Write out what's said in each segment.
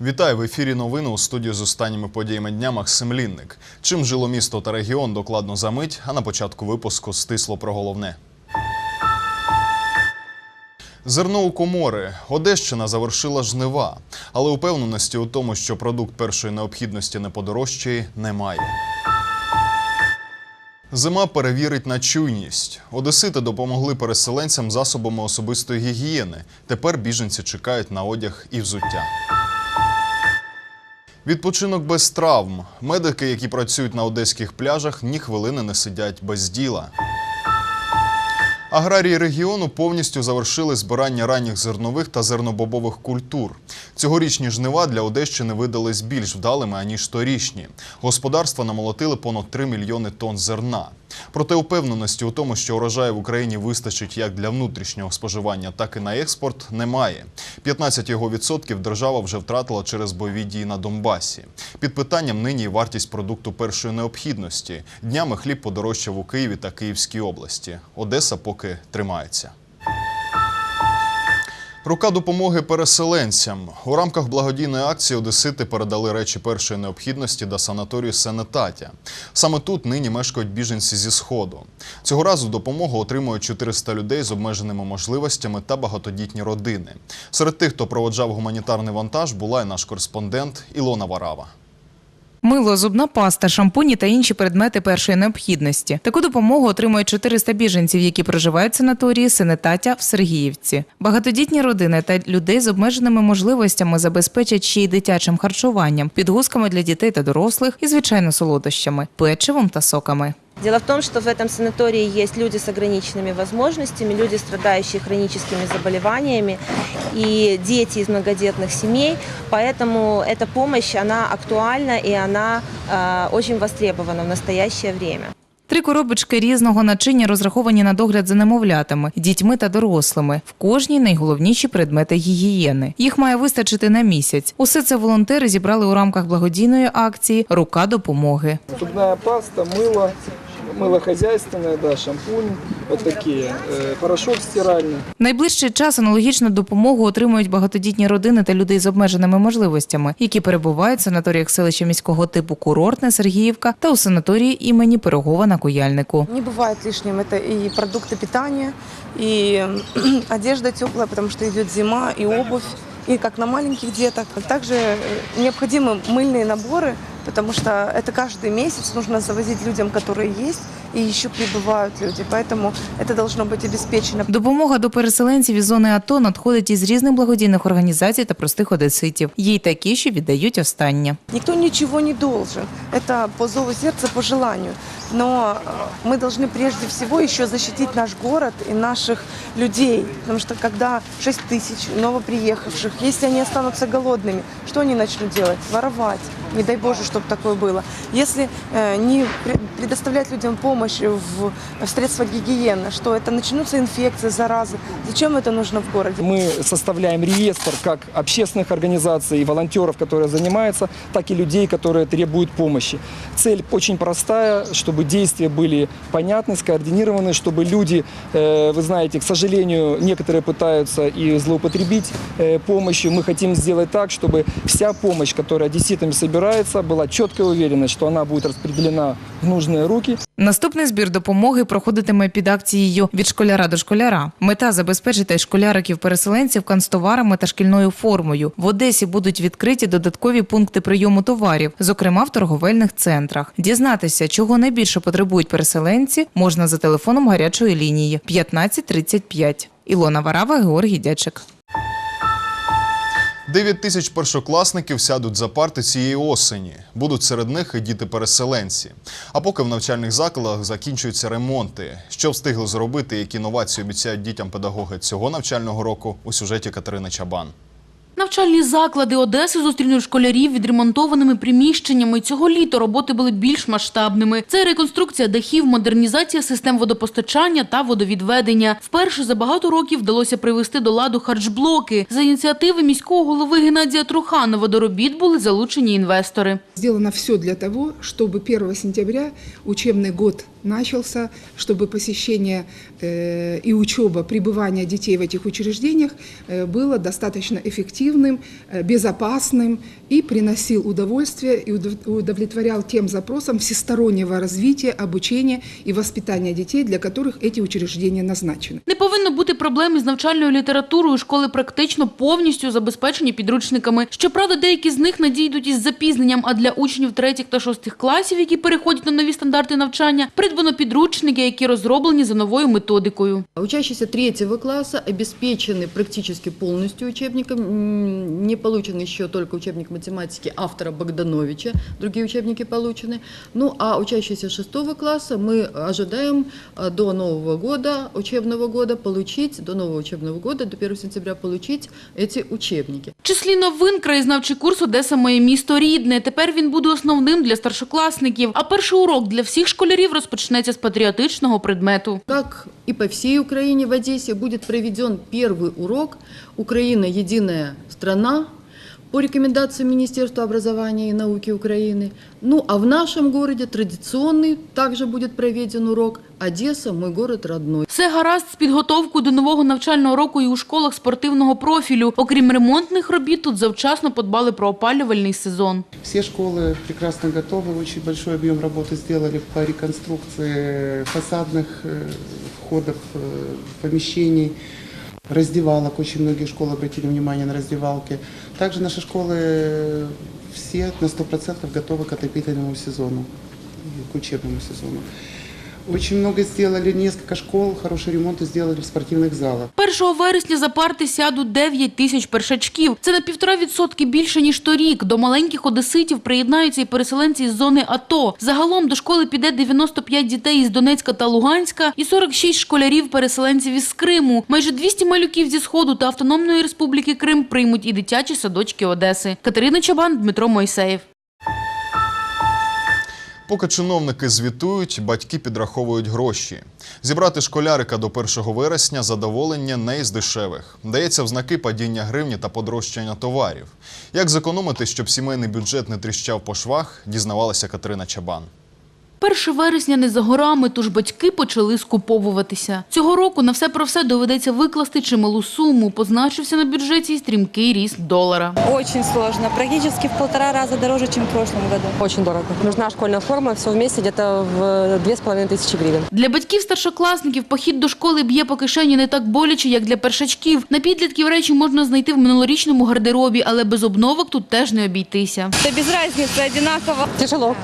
Вітаю в ефірі новини у студії з останніми подіями дня Максим Лінник. Чим жило місто та регіон докладно за мить, а на початку випуску стисло про головне. Зерно у комори. Одещина завершила жнива, але упевненості у тому, що продукт першої необхідності не подорожчає, немає. Зима перевірить на чуйність. Одесити допомогли переселенцям засобами особистої гігієни. Тепер біженці чекають на одяг і взуття. Відпочинок без травм. Медики, які працюють на одеських пляжах, ні хвилини не сидять без діла. Аграрії регіону повністю завершили збирання ранніх зернових та зернобобових культур. Цьогорічні жнива для Одещини видались більш вдалими аніж торічні. Господарства намолотили понад 3 мільйони тонн зерна. Проте упевненості у тому, що урожаю в Україні вистачить як для внутрішнього споживання, так і на експорт, немає. 15 його відсотків держава вже втратила через бойові дії на Донбасі. Під питанням нині вартість продукту першої необхідності. Днями хліб подорожчав у Києві та Київській області. Одеса поки тримається. Рука допомоги переселенцям у рамках благодійної акції Одесити передали речі першої необхідності до санаторію Сенетатя. Саме тут нині мешкають біженці зі сходу. Цього разу допомогу отримують 400 людей з обмеженими можливостями та багатодітні родини. Серед тих, хто проводжав гуманітарний вантаж, була і наш кореспондент Ілона Варава. Мило, зубна паста, шампуні та інші предмети першої необхідності. Таку допомогу отримують 400 біженців, які проживають в санаторії Синетатя в Сергіївці. Багатодітні родини та людей з обмеженими можливостями забезпечать ще й дитячим харчуванням, підгузками для дітей та дорослих і звичайно солодощами, печивом та соками. Дело в том, что в этом санатории есть люди с ограниченными возможностями, люди, страдающие хроническими заболеваниями и дети из многодетных семей. Поэтому эта помощь, она актуальна и она э, очень востребована в настоящее время. Три коробочки різного начиння розраховані на догляд за немовлятами, дітьми та дорослими. В кожній найголовніші предмети гігієни. Їх має вистачити на місяць. Усе це волонтери зібрали у рамках благодійної акції Рука допомоги. Зубная паста, мыло, мыло хозяйственное, да, шампунь, вот такие, э, порошок стиральный. В Найближчий час аналогічну допомогу отримують багатодітні родини та люди з обмеженими можливостями, які перебувають в санаторіях селища міського типу Курортне, Сергіївка та у санаторії імені Пирогова на Куяльнику. Не бывает лишним это и продукты питания, и одежда теплая, потому что идет зима, и обувь, и как на маленьких деток. Также э, необходимы мыльные наборы, потому что это каждый месяц нужно завозить людям, которые есть, и еще прибывают люди. Поэтому это должно быть обеспечено. Допомога до переселенців із зони АТО надходить із різних благодійних організацій та простих одеситів. Є й такі, що віддають останнє. Никто ничего не должен. Это по зову сердца, по желанию. Но э, мы должны прежде всего еще защитить наш город и наших людей. Потому что когда 6 тысяч новоприехавших, если они останутся голодными, что они начнут делать? Воровать. Не дай Боже, чтобы такое было. Если э, не пре- предоставлять людям помощь в, в средствах гигиены, что это начнутся инфекции, заразы. Зачем это нужно в городе? Мы составляем реестр как общественных организаций волонтеров, которые занимаются, так и людей, которые требуют помощи. Цель очень простая, чтобы действия были понятны, скоординированы, чтобы люди, э, вы знаете, к сожалению, некоторые пытаются и злоупотребить э, помощью. Мы хотим сделать так, чтобы вся помощь, которая одесситами собирается, была четкая уверенность, что она будет распределена в нужные руки. Наступний збір допомоги проходитиме під акцією від школяра до школяра. Мета забезпечити школяриків-переселенців канцтоварами та шкільною формою. В Одесі будуть відкриті додаткові пункти прийому товарів, зокрема в торговельних центрах. Дізнатися, чого найбільше потребують переселенці, можна за телефоном гарячої лінії 1535. Ілона Варава, Георгій Дячик. 9 тисяч першокласників сядуть за парти цієї осені. Будуть серед них і діти-переселенці. А поки в навчальних закладах закінчуються ремонти. Що встигли зробити, які новації обіцяють дітям педагоги цього навчального року у сюжеті Катерини Чабан. Навчальні заклади Одеси зустрінуть школярів відремонтованими приміщеннями. Цього літа роботи були більш масштабними. Це реконструкція дахів, модернізація систем водопостачання та водовідведення. Вперше за багато років вдалося привести до ладу харчблоки. За ініціативи міського голови Геннадія Труханова до робіт були залучені інвестори. Сделано все для того, чтобы 1 сентября учебный год начался, чтобы посещение э, и учеба, пребывание детей в этих учреждениях э, было достаточно эффективным, э, безопасным и приносил удовольствие и удов- удовлетворял тем запросам всестороннего развития, обучения и воспитания детей, для которых эти учреждения назначены. Не повинно бути проблем із навчальною літературою. Школи практично повністю забезпечені підручниками. Щоправда, деякі з них надійдуть із запізненням. А для учнів третіх та шостих класів, які переходять на нові стандарти навчання, придбано підручники, які розроблені за новою методикою. Учащиеся третьего класса обеспечены практически полностью учебником. М, Не получен еще только учебник математики автора Богдановича, другие учебники получены. Ну а учащиеся шестого класса мы ожидаем э, до Нового года, учебного года, получить, до нового учебного года, до 1 сентября получить эти учебники. В числі новин краєзнавчий курс Одеса моє місто рідне. Тепер він буде основним для старшокласників. А перший урок для всіх школярів розпочнеться з патріотичного предмету. Как и по всей Украине в Одессе будет проведен первый урок «Украина – единая страна» по рекомендациям Министерства образования и науки Украины. Ну а в нашем городе традиционный также будет проведен урок «Одесса – мой город родной». Все гаразд з підготовкою до нового навчального року і у школах спортивного профілю. Окрім ремонтних робіт, тут завчасно подбали про опалювальний сезон. Все школы прекрасно готовы, очень большой объем работы сделали по реконструкции фасадных э, входов, э, помещений, раздевалок. Очень многие школы обратили внимание на раздевалки. Также наши школы э, все на 100% готовы к отопительному сезону, и к учебному сезону. Очень много сделали, несколько школ, хороший ремонт сделали в спортивных залах. 1 вересня за парти сядуть 9 тисяч першачків. Це на півтора відсотки більше, ніж торік. До маленьких одеситів приєднаються і переселенці з зони АТО. Загалом до школи піде 95 дітей із Донецька та Луганська і 46 школярів-переселенців із Криму. Майже 200 малюків зі Сходу та Автономної Республіки Крим приймуть і дитячі садочки Одеси. Катерина Чабан, Дмитро Мойсеєв. Поки чиновники звітують, батьки підраховують гроші. Зібрати школярика до 1 вересня задоволення не із дешевих. Дається в знаки падіння гривні та подорожчання товарів. Як зекономити, щоб сімейний бюджет не тріщав по швах, дізнавалася Катерина Чабан. 1 вересня не за горами, тож батьки почали скуповуватися. Цього року на все про все доведеться викласти чималу суму. Позначився на бюджеті й стрімкий ріст долара. Очень сложно. Практически в полтора раза дороже, чем в прошлом году. Очень дорого. Нужна школьная форма, все вместе где-то в две с половиной тысячи гривен. Для батьків старшокласників похід до школи б'є по кишені не так боляче, як для першачків. На підлітків речі можна знайти в минулорічному гардеробі, але без обновок тут теж не обійтися. Это без разницы, одинаково. Тяжело.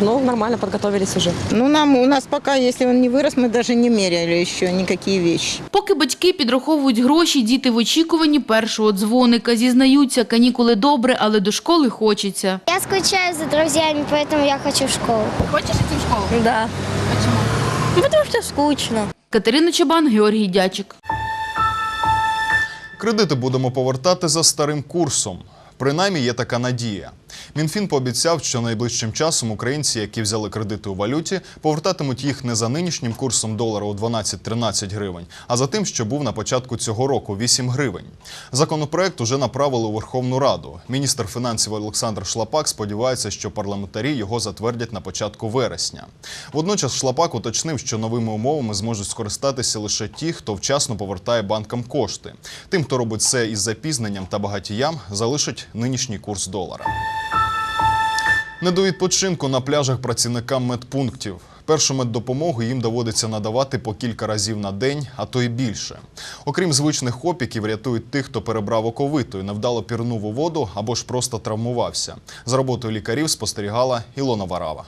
Ну, нормально подготовились уже. Ну, нам, у нас пока, если он не вырос, мы даже не меряли еще никакие вещи. Поки батьки підраховують гроші, діти в очікуванні першого дзвоника. Зізнаються, канікули добре, але до школи хочеться. Я скучаю за друзьями, поэтому я хочу в школу. Хочеш йти в школу? Да. Ну, потому что скучно. Катерина Чабан, Георгій Дячик. Кредити будемо повертати за старим курсом. Принаймні є така надія. Мінфін пообіцяв, що найближчим часом українці, які взяли кредити у валюті, повертатимуть їх не за нинішнім курсом долара у 12-13 гривень, а за тим, що був на початку цього року 8 гривень. Законопроект уже направили у Верховну Раду. Міністр фінансів Олександр Шлапак сподівається, що парламентарі його затвердять на початку вересня. Водночас Шлапак уточнив, що новими умовами зможуть скористатися лише ті, хто вчасно повертає банкам кошти. Тим, хто робить це із запізненням та багатіям, залишить нинішній курс долара. Не до відпочинку на пляжах працівникам медпунктів. Першу меддопомогу їм доводиться надавати по кілька разів на день, а то й більше. Окрім звичних опіків, рятують тих, хто перебрав оковитою, невдало пірнув у воду або ж просто травмувався. За роботою лікарів спостерігала Ілона Варава.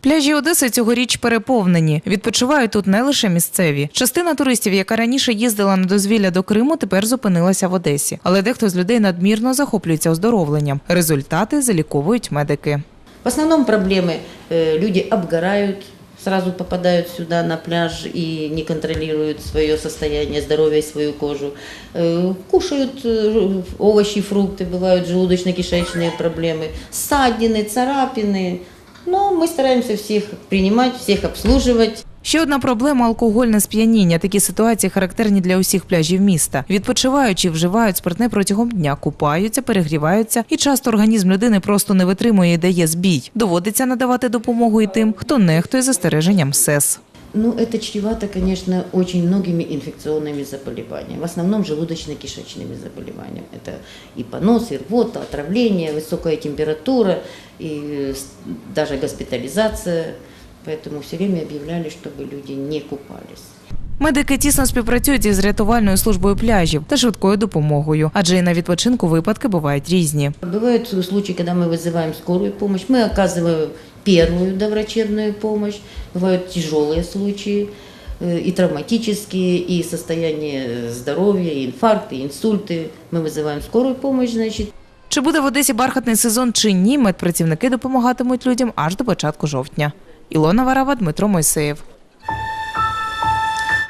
Пляжі Одеси цьогоріч переповнені. Відпочивають тут не лише місцеві. Частина туристів, яка раніше їздила на дозвілля до Криму, тепер зупинилася в Одесі. Але дехто з людей надмірно захоплюється оздоровленням. Результати заліковують медики. В основном проблемы э, люди обгорают, сразу попадают сюда на пляж и не контролируют свое состояние здоровья и свою кожу. Э, Кушают э, овощи, фрукты, бывают желудочно-кишечные проблемы, ссадины, царапины. Но мы стараемся всех принимать, всех обслуживать. Ще одна проблема алкогольне сп'яніння. Такі ситуації характерні для усіх пляжів міста. Відпочиваючи, вживають спиртне протягом дня, купаються, перегріваються, і часто організм людини просто не витримує і дає збій. Доводиться надавати допомогу і тим, хто нехтує застереженням СЕС. Ну, это чревато, конечно, очень многими инфекционными заболеваниями, в основном желудочно-кишечными заболеваниями. Это и понос, и рвота, отравление, высокая температура, и с- даже госпитализация. Поэтому все время объявляли, чтобы люди не купались. Медики тісно співпрацюють із рятувальною службою пляжів та швидкою допомогою, адже і на відпочинку випадки бувають різні. Бывают случаи, когда мы вызываем скорую помощь, мы оказываем первую доврачебную помощь. Бывают тяжелые случаи, э, и травматические, и состояние здоровья, и инфаркты, и инсульты. Мы вызываем скорую помощь, значит, Чи буде в Одесі бархатний сезон чи ні, медпрацівники допомагатимуть людям аж до початку жовтня. Ілона Варава, Дмитро Мойсеєв.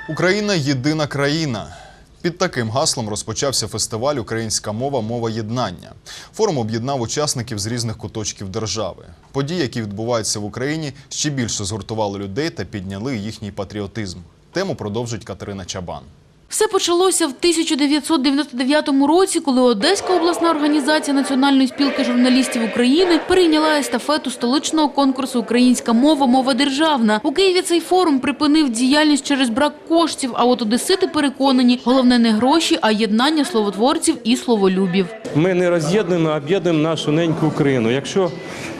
Україна єдина країна. Під таким гаслом розпочався фестиваль Українська мова мова єднання. Форум об'єднав учасників з різних куточків держави. Події, які відбуваються в Україні, ще більше згуртували людей та підняли їхній патріотизм. Тему продовжить Катерина Чабан. Все почалося в 1999 році, коли Одеська обласна організація Національної спілки журналістів України прийняла естафету столичного конкурсу Українська мова, мова державна. У Києві цей форум припинив діяльність через брак коштів. А от одесити переконані, головне не гроші, а єднання словотворців і словолюбів. Ми не роз'єднуємо, а об'єднуємо нашу неньку Україну. Якщо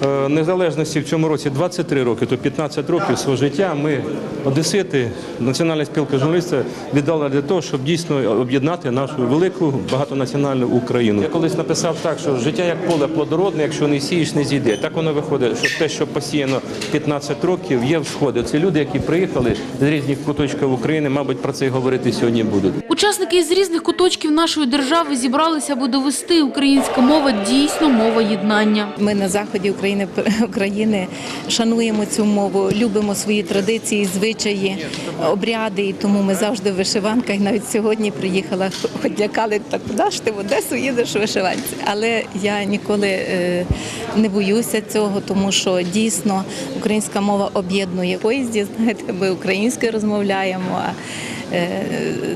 е, незалежності в цьому році 23 роки, то 15 років свого життя ми, одесити, Національна спілка журналістів, віддали для того, щоб дійсно об'єднати нашу велику багатонаціональну Україну. Я колись написав так, що життя як поле плодородне, якщо не сієш, не зійде. Так воно виходить, що те, що посіяно 15 років, є всходи. Це люди, які приїхали з різних куточків України, мабуть, про це й говорити сьогодні будуть. Учасники із різних куточків нашої держави зібралися, аби довести українська мова дійсно мова єднання. Ми на заході України України шануємо цю мову, любимо свої традиції, звичаї, обряди. І тому ми завжди в вишиванках. Навіть сьогодні приїхала, хоч лякали так, куди ж ти в Одесу їдеш вишиванці. Але я ніколи е, не боюся цього, тому що дійсно українська мова об'єднує поїзді. Знаєте, ми українською розмовляємо. Е,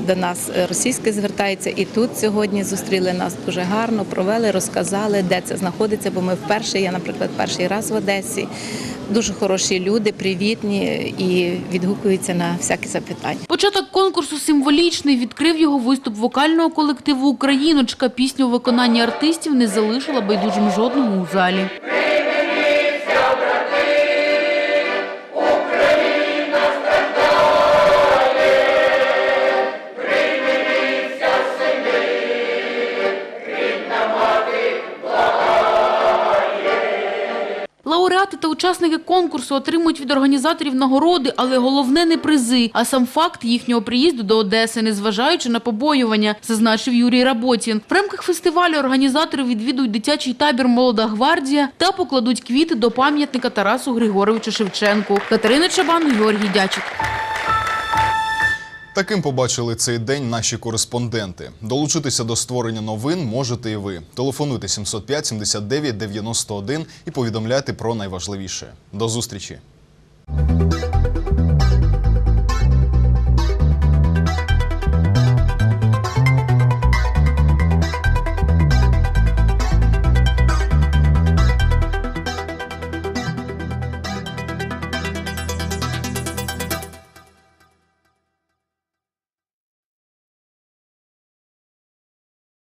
До нас російське звертається, і тут сьогодні зустріли нас дуже гарно, провели, розказали, де це знаходиться. Бо ми вперше, я, наприклад, перший раз в Одесі. Дуже хороші люди, привітні і відгукуються на всякі запитання. Початок конкурсу символічний. Відкрив його виступ вокального колективу Україночка. Пісню у виконанні артистів не залишила байдужим жодному у залі. Учасники конкурсу отримують від організаторів нагороди, але головне не призи, а сам факт їхнього приїзду до Одеси, незважаючи на побоювання, зазначив Юрій Работін. В рамках фестивалю організатори відвідують дитячий табір Молода гвардія та покладуть квіти до пам'ятника Тарасу Григоровичу Шевченку. Катерина Чабан, Георгій Дячик. Таким побачили цей день наші кореспонденти. Долучитися до створення новин можете і ви. Телефонуйте 705 79 91 і повідомляйте про найважливіше. До зустрічі!